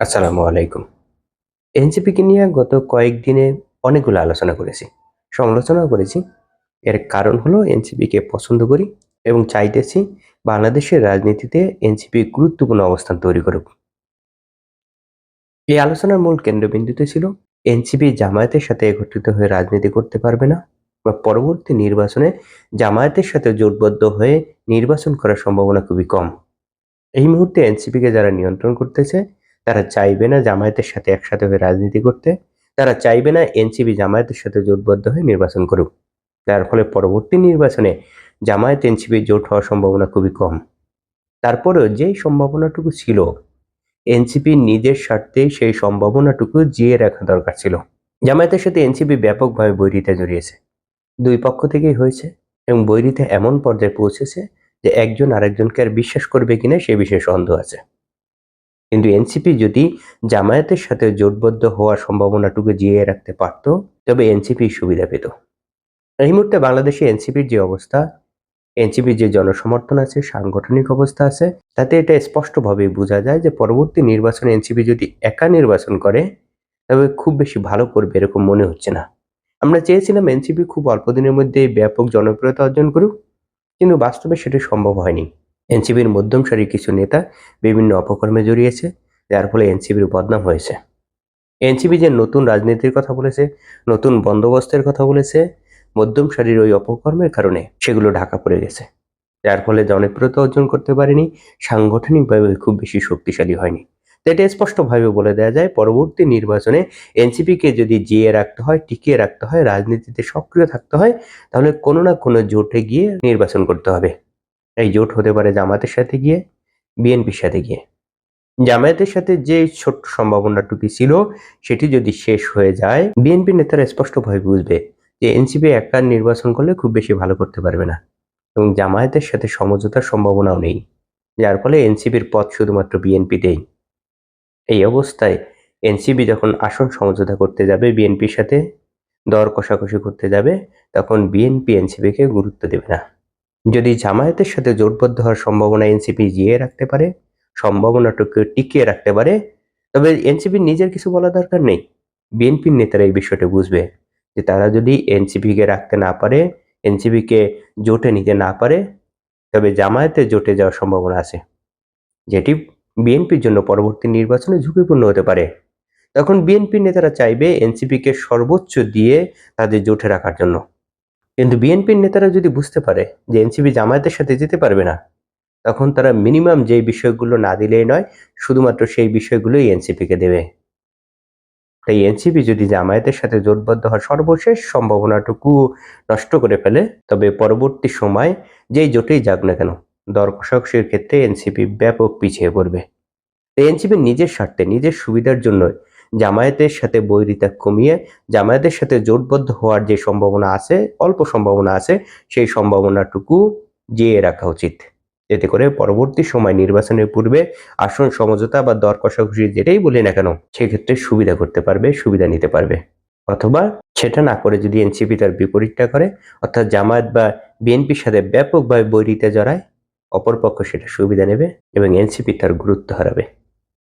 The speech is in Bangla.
আসসালামু আলাইকুম। এনসিপিকে নিয়ে গত কয়েকদিনে অনেকগুলো আলোচনা করেছি। সমালোচনাও করেছি। এর কারণ হলো এনসিপিকে পছন্দ করি এবং চাইতেছি বাংলাদেশের রাজনীতিতে এনসিপি গুরুত্বপূর্ণ অবস্থান তৈরি করুক। এই আলোচনার মূল কেন্দ্রবিন্দুতে ছিল, এনসিপি জামায়াতের সাথে একত্রিত হয়ে রাজনীতি করতে পারবে না বা পরবর্তী নির্বাচনে জামায়াতের সাথে জোটবদ্ধ হয়ে নির্বাচন করার সম্ভাবনা খুবই কম। এই মুহূর্তে এনসিপিকে যারা নিয়ন্ত্রণ করতেছে তারা চাইবে না জামায়াতের সাথে একসাথে হয়ে রাজনীতি করতে, তারা চাইবে না এনসিপি জামায়াতের সাথে জোটবদ্ধ হয়ে নির্বাচন করুক। যার ফলে পরবর্তী নির্বাচনে জামায়াত এনসিপি জোট হওয়ার সম্ভাবনা খুবই কম। তারপরেও যেই সম্ভাবনাটুকু ছিল, এনসিপি নিজের স্বার্থে সেই সম্ভাবনাটুকু জিয়ে রাখা দরকার ছিল। জামায়াতের সাথে এনসিপি ব্যাপকভাবে বৈরিতে জড়িয়েছে। দুই পক্ষ থেকেই হয়েছে এবং বৈরিতে এমন পর্যায়ে পৌঁছেছে যে একজন আরেকজনকে আর বিশ্বাস করবে কিনা সে বিষয়ে সন্দেহ আছে। কিন্তু এনসিপি যদি জামায়াতের সাথে জোটবদ্ধ হওয়ার সম্ভাবনাটুকু জিয়ে রাখতে পারত, তবে এনসিপি সুবিধা পেত। এই মুহূর্তে বাংলাদেশে এনসিপির যে অবস্থা, এনসিপির যে জনসমর্থন আছে, সাংগঠনিক অবস্থা আছে, তাতে এটা স্পষ্টভাবে বোঝা যায় যে পরবর্তী নির্বাচনে এনসিপি যদি একা নির্বাচন করে, তবে খুব বেশি ভালো করবে এরকম মনে হচ্ছে না। আমরা চেয়েছিলাম এনসিপি খুব অল্প দিনের মধ্যে ব্যাপক জনপ্রিয়তা অর্জন করুক, কিন্তু বাস্তবে সেটা সম্ভব হয়নি। এনসিপির মধ্যম সারির কিছু নেতা বিভিন্ন অপকর্মে জড়িয়েছে, যার ফলে এনসিপির বদনাম হয়েছে। এনসিপি যে নতুন রাজনীতির কথা বলেছে, নতুন বন্দোবস্তের কথা বলেছে মধ্যম সারির ওই অপকর্মের কারণে সেগুলো ঢাকা পড়ে গেছে। যার ফলে জনপ্রিয়তা অর্জন করতে পারেনি, সাংগঠনিকভাবে খুব বেশি শক্তিশালী হয়নি। এটা স্পষ্টভাবে বলে দেওয়া যায়, পরবর্তী নির্বাচনে এনসিপিকে যদি জিয়ে রাখতে হয়, টিকিয়ে রাখতে হয়, রাজনীতিতে সক্রিয় থাকতে হয়, তাহলে কোনো না কোনো জোটে গিয়ে নির্বাচন করতে হবে। এই জোট হতে পারে জামাতের সাথে গিয়ে, বিএনপির সাথে গিয়ে। জামায়াতের সাথে যে ছোট্ট সম্ভাবনাটুকু ছিল, সেটি যদি শেষ হয়ে যায়, বিএনপি নেতারা স্পষ্টভাবে বুঝবে যে এনসিপি একা নির্বাচন করলে খুব বেশি ভালো করতে পারবে না এবং জামায়াতের সাথে সমঝোতার সম্ভাবনাও নেই, যার ফলে এনসিপির পথ শুধুমাত্র বিএনপিতেই। এই অবস্থায় এনসিপি যখন আসন সমঝোতা করতে যাবে বিএনপির সাথে, দর কষাকষি করতে যাবে, তখন বিএনপি এনসিপিকে গুরুত্ব দেবে না। যদি জামায়াতের সাথে জোটবদ্ধ হওয়ার সম্ভাবনা এনসিপি জিয়ে রাখতে পারে, সম্ভাবনাটুকু টিকিয়ে রাখতে পারে, তবে এনসিপির নিজের কিছু বলা দরকার নেই। বিএনপির নেতারা এই বিষয়টা বুঝবে যে তারা যদি এনসিপিকে রাখতে না পারে, এনসিপিকে জোটে নিতে না পারে, তবে জামায়াতে জোটে যাওয়ার সম্ভাবনা আছে, যেটি বিএনপির জন্য পরবর্তী নির্বাচনে ঝুঁকিপূর্ণ হতে পারে। তখন বিএনপির নেতারা চাইবে এনসিপিকে সর্বোচ্চ দিয়ে তাদের জোটে রাখার জন্য। কিন্তু বিএনপির নেতারা যদি বুঝতে পারে যে এনসিপি জামায়াতের সাথে যেতে পারবে না, তখন তারা মিনিমাম যেই বিষয়গুলো না দিলেই নয়, শুধুমাত্র সেই বিষয়গুলোই এনসিপিকে দেবে। তাই এনসিপি যদি জামায়াতের সাথে জোটবদ্ধ হওয়ার সর্বশেষ সম্ভাবনাটুকু নষ্ট করে ফেলে, তবে পরবর্তী সময় যেই জোটেই যাক না কেন, দর ক্ষেত্রে এনসিপি ব্যাপক পিছিয়ে পড়বে। তাই এনসিপি নিজের স্বার্থে, নিজের সুবিধার জন্য জামায়াতের সাথে বৈরিতা কমিয়ে জামায়াতের সাথে জোটবদ্ধ হওয়ার যে সম্ভাবনা আছে, অল্প সম্ভাবনা আছে, সেই সম্ভাবনাটুকু জিয়ে রাখা উচিত। এতে করে পরবর্তী সময় নির্বাচনের পূর্বে আসন সমঝোতা বা দর কষাকষি যেটাই বলি না কেন, সেক্ষেত্রে সুবিধা করতে পারবে, সুবিধা নিতে পারবে। অথবা সেটা না করে যদি এনসিপি তার বিপরীতটা করে, অর্থাৎ জামায়াত বা বিএনপির সাথে ব্যাপকভাবে বৈরিতে জড়ায়, অপরপক্ষ সেটা সুবিধা নেবে এবং এনসিপি তার গুরুত্ব হারাবে।